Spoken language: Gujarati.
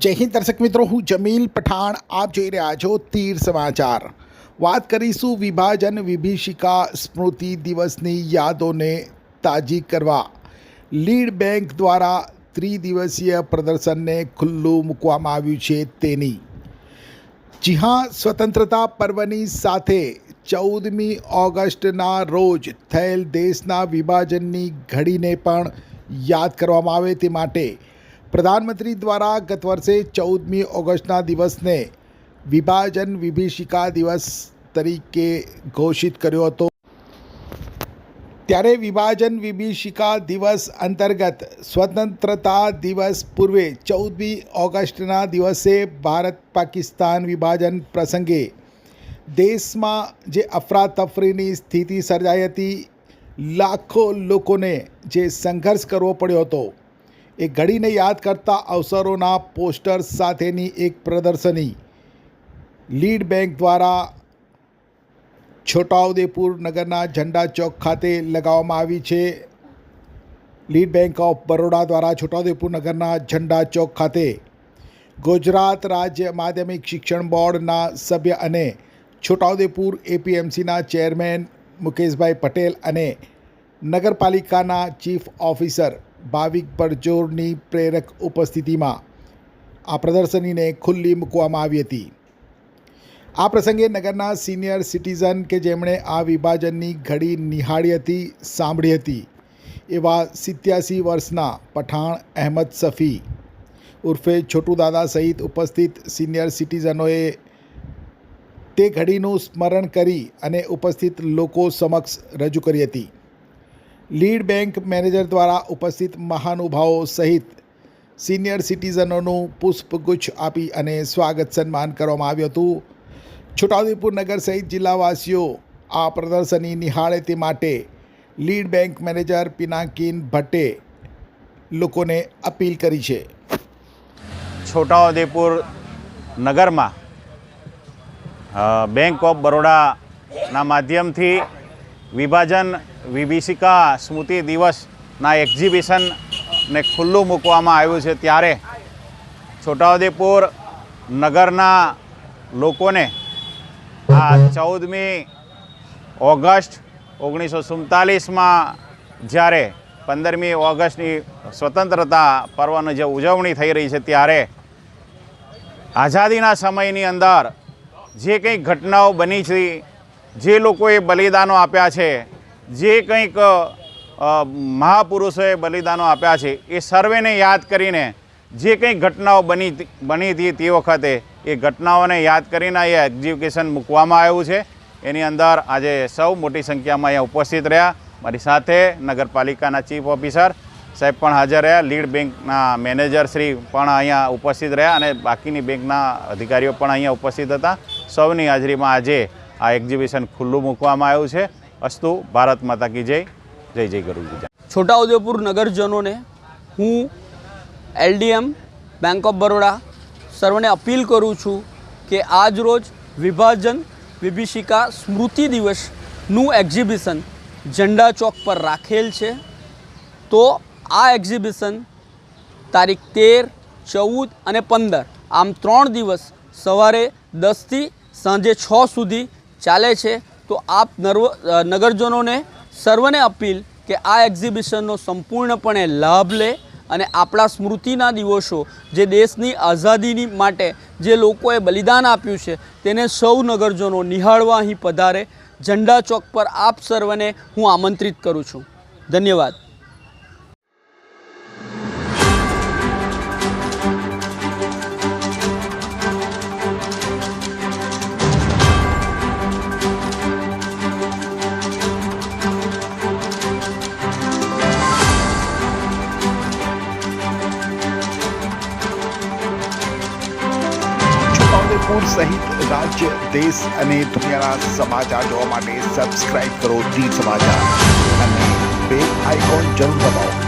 જય હિન્દ દર્શક મિત્રો, હું જમીલ પઠાણ, આપ જોઈ રહ્યા છો તીર સમાચાર. વાત કરીશું વિભાજન વિભીષિકા સ્મૃતિ દિવસની યાદોને તાજી કરવા. લીડ બેંક દ્વારા ત્રિદિવસીય પ્રદર્શનને ખુલ્લું મૂકવામાં આવ્યું છે તેની. જી હા, સ્વતંત્રતા પર્વની સાથે ચૌદમી ઓગસ્ટના રોજ થયેલ દેશના વિભાજનની ઘડીને પણ યાદ કરવામાં આવે તે માટે પ્રધાનમંત્રી દ્વારા ગત વર્ષે ચૌદમી ઓગસ્ટના દિવસને વિભાજન વિભીષિકા દિવસ તરીકે ઘોષિત કર્યો હતો. ત્યારે વિભાજન વિભીષિકા દિવસ અંતર્ગત સ્વતંત્રતા દિવસ પૂર્વે ચૌદમી ઓગસ્ટના દિવસે ભારત પાકિસ્તાન વિભાજન પ્રસંગે દેશમાં જે અફરાતફરીની સ્થિતિ સર્જાઈ હતી, લાખો લોકોને જે સંઘર્ષ કરવો પડ્યો હતો. એ ઘડીને યાદ કરતા અવસરોના પોસ્ટર્સ સાથેની એક પ્રદર્શની લીડ બેંક દ્વારા છોટાઉદેપુર નગરના ઝંડા ચોક ખાતે લગાવવામાં આવી છે. લીડ બેંક ઓફ બરોડા દ્વારા છોટાઉદેપુર નગરના ઝંડા ચોક ખાતે ગુજરાત રાજ્ય માધ્યમિક શિક્ષણ બોર્ડના સભ્ય અને છોટાઉદેપુર એપીએમસીના ચેરમેન મુકેશભાઈ પટેલ અને નગરપાલિકાના ચીફ ઓફિસર ભાવિક પરજોરની પ્રેરક ઉપસ્થિતિમાં આ પ્રદર્શનીને ખુલ્લી મૂકવામાં આવી હતી. આ પ્રસંગે નગરના સિનિયર સિટીઝન કે જેમણે આ વિભાજનની ઘડી નિહાળી હતી, સાંભળી હતી એવા સિત્યાસી વર્ષના પઠાણ અહેમદ સફી ઉર્ફે છોટુ દાદા સહિત ઉપસ્થિત સિનિયર સિટીઝનોએ તે ઘડીનું સ્મરણ કરી અને ઉપસ્થિત લોકો સમક્ષ રજૂ કરી હતી. લીડ બેંક મેનેજર દ્વારા ઉપસ્થિત મહાનુભાવો સહિત સિનિયર સિટીઝનોનું પુષ્પગુચ્છ આપી અને સ્વાગત સન્માન કરવામાં આવ્યું હતું. છોટાઉદેપુર નગર સહિત જિલ્લાવાસીઓ આ પ્રદર્શની નિહાળે તે માટે લીડ બેંક મેનેજર પિનાકીન ભટ્ટે લોકોને અપીલ કરી છે. છોટાઉદેપુર નગરમાં બેંક ઓફ બરોડાના માધ્યમથી વિભાજન વિભીષિકા સ્મૃતિ દિવસના એક્ઝિબિશનને ખુલ્લું મૂકવામાં આવ્યું છે ત્યારે છોટાઉદેપુર નગરના લોકોને આ ચૌદમી ઓગસ્ટ ઓગણીસો સુડતાલીસમાં જ્યારે પંદરમી ઓગસ્ટની સ્વતંત્રતા પર્વની જે ઉજવણી થઈ રહી છે ત્યારે આઝાદીના સમયની અંદર જે કંઈ ઘટનાઓ બની છે જે લોકોએ બલિદાનો આપ્યા છે, જે કંઈક મહાપુરુષોએ બલિદાનો આપ્યા છે, એ સર્વેને યાદ કરીને જે કંઈક ઘટનાઓ બની બની હતી તે વખતે, એ ઘટનાઓને યાદ કરીને એ એક્ઝિબિશન મૂકવામાં આવ્યું છે. એની અંદર આજે સૌ મોટી સંખ્યામાં અહીંયા ઉપસ્થિત રહ્યા. મારી સાથે નગરપાલિકાના ચીફ ઓફિસર સાહેબ પણ હાજર રહ્યા. લીડ બેંકના મેનેજર શ્રી પણ અહીંયા ઉપસ્થિત રહ્યા અને બાકીની બેંકના અધિકારીઓ પણ અહીંયા ઉપસ્થિત હતા. સૌની હાજરીમાં આજે આ એક્ઝિબિશન ખુલ્લું મૂકવામાં આવ્યું છે. અસ્તુ, ભારત માતા કી જય. જય જય ગુરુજી છોટાઉદેપુર નગરજનોને હું એલડીએમ બેંક ઓફ બરોડા સર્વને અપીલ કરું છું કે આજ રોજ વિભાજન વિભીષિકા સ્મૃતિ દિવસનું એક્ઝિબિશન ઝંડા ચોક પર રાખેલ છે. તો આ એક્ઝિબિશન તારીખ તેર, ચૌદ અને પંદર, આમ ત્રણ દિવસ સવારે દસથી સાંજે છ સુધી ચાલે છે, તો આપ નર્વ નગરજનોને સર્વને અપીલ કે આ એક્ઝિબિશનનો સંપૂર્ણપણે લાભ લે અને આપણા સ્મૃતિના દિવસો જે દેશની આઝાદીની માટે જે લોકોએ બલિદાન આપ્યું છે, તેને સૌ નગરજનો નિહાળવા અહીં પધારે. ઝંડા ચોક પર આપ સર્વને હું આમંત્રિત કરું છું. ધન્યવાદ. સહિત રાજ્ય દેશ અને દુનિયાના સમાચાર જોવા માટે સબસ્ક્રાઇબ કરો તીર સમાચાર અને બેલ આઇકોન જરૂર દબાવો